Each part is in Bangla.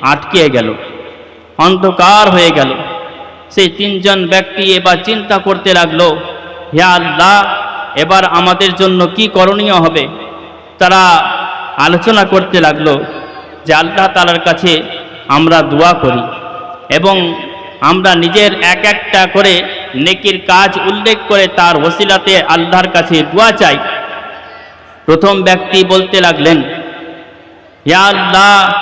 আটকে গেল। অন্ধকার হয়ে গেল। সেই তিনজন ব্যক্তি এবার চিন্তা করতে লাগল, হে আল্লাহ, এবার আমাদের জন্য কি করণীয় হবে? তারা আলোচনা করতে লাগল যে আল্লাহ তালার কাছে আমরা দোয়া করি এবং আমরা নিজের এক একটা করে নেকির কাজ উল্লেখ করে তার ওসিলাতে আল্লাহর কাছে দোয়া চাই। প্রথম ব্যক্তি বলতে লাগলেন ইয়া আল্লাহ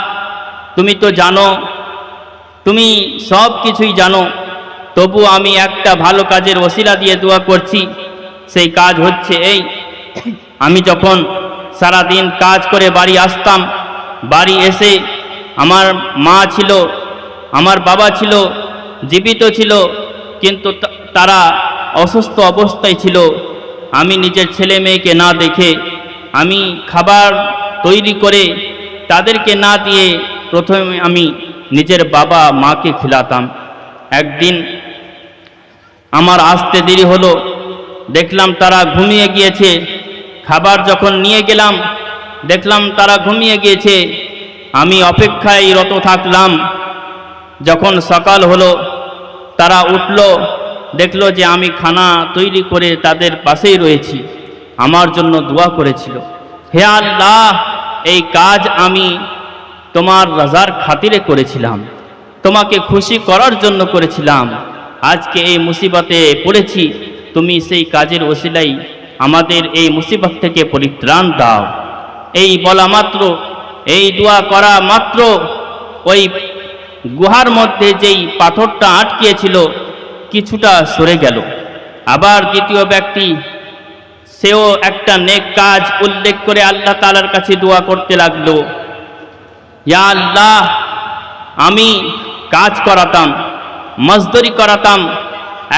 তুমি তো জানো, তুমি সব কিছুই জানো, তবু আমি একটা ভালো কাজের ওসিলা দিয়ে দোয়া করছি, সেই কাজ হচ্ছে এই। আমি যখন সারা দিন কাজ করে বাড়ি আসতাম, বাড়ি এসে আমার মা ছিল, আমার বাবা ছিল, জীবিত ছিল, কিন্তু তারা অসুস্থ অবস্থায় ছিল। আমি নিজের ছেলে মেয়েকে না দেখে, আমি খাবার তৈরি করে তাদেরকে না দিয়ে প্রথমে আমি নিজের বাবা মাকে খিলাতাম। একদিন আমার আসতে দেরি হলো, দেখলাম তারা ঘুমিয়ে গিয়েছে। খাবার যখন নিয়ে গেলাম, দেখলাম তারা ঘুমিয়ে গিয়েছে। আমি অপেক্ষায় রত থাকলাম। যখন সকাল হলো, তারা উঠল, দেখল যে আমি খানা তৈরি করে তাদের পাশেই রয়েছি। আমার জন্য দোয়া করেছিল, হে আল্লাহ, এই কাজ আমি তোমার রাজার খাতিরে করেছিলাম। তোমাকে খুশি করার জন্য করেছিলাম। আজকে এই মুসিবতে পড়েছি। তুমি সেই কাজের ওসিলাই আমাদের এই মুসিবত থেকে পরিত্রাণ দাও। এই বলা মাত্র, এই দোয়া করা মাত্র। ওই গুহার মধ্যে যেই পাথরটা আটকিয়েছিল কিছুটা সরে গেল। আবার দ্বিতীয় ব্যক্তি, সেও একটা নেক কাজ উল্লেখ করে আল্লাহ তালার কাছে দোয়া করতে লাগল। ইয়া আল্লাহ, আমি কাজ করাতাম, মজদুরি করাতাম,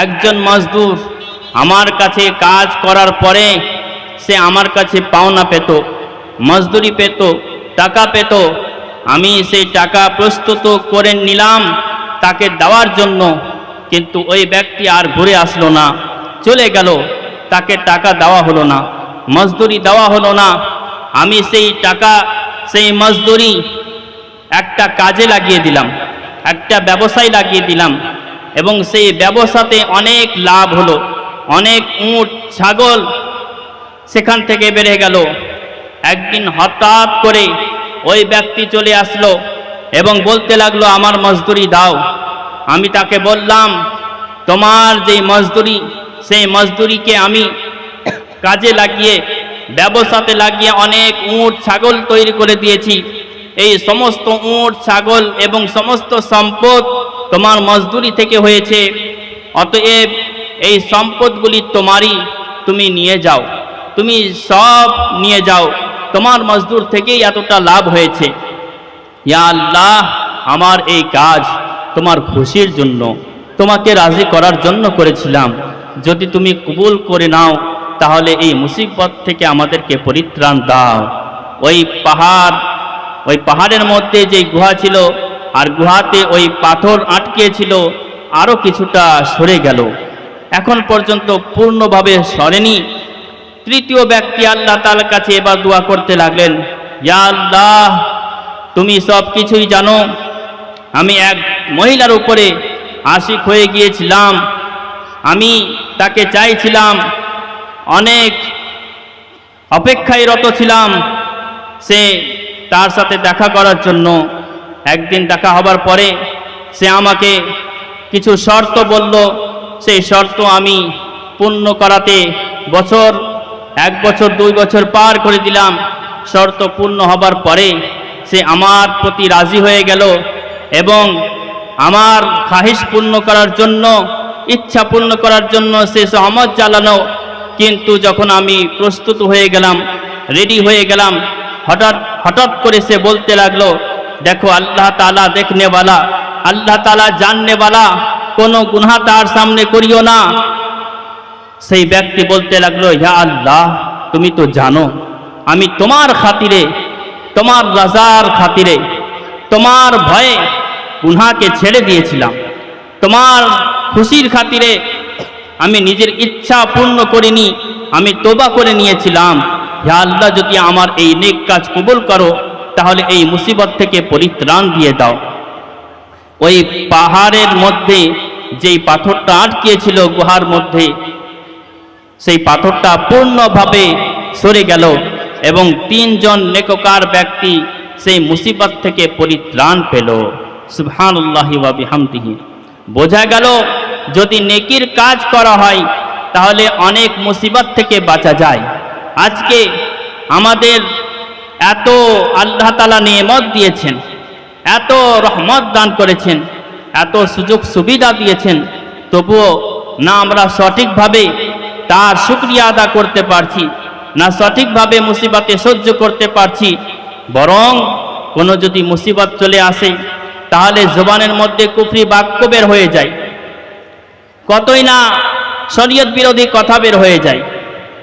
একজন মজদুর আমার কাছে কাজ করার পরে সে আমার কাছে পাওনা পেত, মজদুরি পেত, টাকা পেত, আমি সেই টাকা প্রস্তুত করে নিলাম, তাকে দেওয়ার জন্য, কিন্তু ওই ব্যক্তি আর ঘুরে আসলো না, চলে গেল, তাকে টাকা দেওয়া হলো না, মজদুরি দেওয়া হলো না, আমি সেই টাকা, সেই মজদুরি একটা কাজে লাগিয়ে দিলাম, একটা ব্যবসায় লাগিয়ে দিলাম এবং সেই ব্যবসাতে অনেক লাভ হলো, অনেক উট, ছাগল সেখান থেকে বেড়ে গেল। একদিন হঠাৎ করে ওই ব্যক্তি চলে আসলো এবং বলতে লাগল, আমার মজদুরি দাও। আমি তাকে বললাম, তোমার যেই মজদুরি, সেই মজদুরিকে আমি কাজে লাগিয়ে, ব্যবসাতে লাগিয়ে অনেক উট, ছাগল তৈরি করে দিয়েছি। এই সমস্ত উঁট, ছাগল এবং সমস্ত সম্পদ তোমার মজদুরি থেকে হয়েছে। অতএব এই সম্পদগুলি তোমারই, তুমি নিয়ে যাও। তুমি সব নিয়ে যাও। তোমার মজদুর থেকেই এতটা লাভ হয়েছে। ইয়া আল্লাহ, আমার এই কাজ তোমার খুশির জন্য, তোমাকে রাজি করার জন্য করেছিলাম। যদি তুমি কবুল করে নাও, তাহলে এই মুসিবত থেকে আমাদেরকে পরিত্রাণ দাও। ওই পাহাড় ওই পাহাড়ের মধ্যে যে গুহা ছিল, আর গুহাতে ওই পাথর আটকে ছিল আরও কিছুটা সরে গেল। এখন পর্যন্ত পূর্ণভাবে সরেনি। তৃতীয় ব্যক্তি আল্লাহ তাআলার কাছে এবার দোয়া করতে লাগলেন, ইয়া আল্লাহ, তুমি সব কিছুই জানো। আমি এক মহিলার উপরে আশিক হয়ে গিয়েছিলাম। আমি তাকে চাইছিলাম, অনেক অপেক্ষায় রত ছিলাম। সে তার সাথে দেখা করার জন্য একদিন দেখা হবার পরে সে আমাকে কিছু শর্ত বলল, সেই শর্ত আমি পূর্ণ করাতে বছর, এক বছর, দুই বছর পার করে দিলাম। শর্ত পূর্ণ হবার পরে সে আমার প্রতি রাজি হয়ে গেল এবং আমার খাহিস পূর্ণ করার জন্য, ইচ্ছা পূর্ণ করার জন্য সে সহমত জ্বালানো কিন্তু যখন আমি প্রস্তুত হয়ে গেলাম রেডি হয়ে গেলাম, হঠাৎ হঠাৎ করে সে বলতে লাগল, দেখো আল্লাহ তালা দেখনেওয়ালা আল্লাহ তালা জাননেওয়ালা কোনো গুনহা তার সামনে করিও না। সেই ব্যক্তি বলতে লাগল, ইয়া আল্লাহ, তুমি তো জানো, আমি তোমার খাতিরে, তোমার রাজার খাতিরে, তোমার ভয়ে গুনহাকে ছেড়ে দিয়েছিলাম। তোমার খুশির খাতিরে আমি নিজের ইচ্ছা পূর্ণ করিনি, আমি তোবা করে নিয়েছিলাম। হে আল্লাহ, যদি আমার এই নেক কাজ কবুল করো, তাহলে এই মুসিবত থেকে পরিত্রাণ দিয়ে দাও। ওই পাহাড়ের মধ্যে যেই পাথরটা আটকিয়েছিল গুহার মধ্যে, সেই পাথরটা পূর্ণভাবে সরে গেল এবং তিনজন নেককার ব্যক্তি সেই মুসিবত থেকে পরিত্রাণ পেল। সুবহানুল্লাহি ওয়া বোঝা গেল, যদি নেকির কাজ করা হয়, তাহলে অনেক মুসিবত থেকে বাঁচা যায়। আজকে আমাদের এত আল্লাহ তালা নিয়ামত দিয়েছেন, এত রহমত দান করেছেন, এত সুযোগ সুবিধা দিয়েছেন, তবুও না আমরা সঠিকভাবে তার শুক্রিয়া আদা করতে পারছি, না সঠিকভাবে মুসিবতে সহ্য করতে পারছি, বরং কোনো যদি মুসিবত চলে আসে, তাহলে জবানের মধ্যে কুফরি বাক্য বের হয়ে যায়, কতই না শরীয়ত বিরোধী কথা বের হয়ে যায়।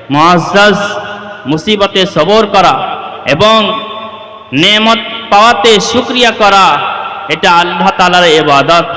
মহাজ মুসিবতে সবর করা এবং নেমত পাওয়াতে শুক্রিয়া করা এটা আল্লাহ তালার এবাদত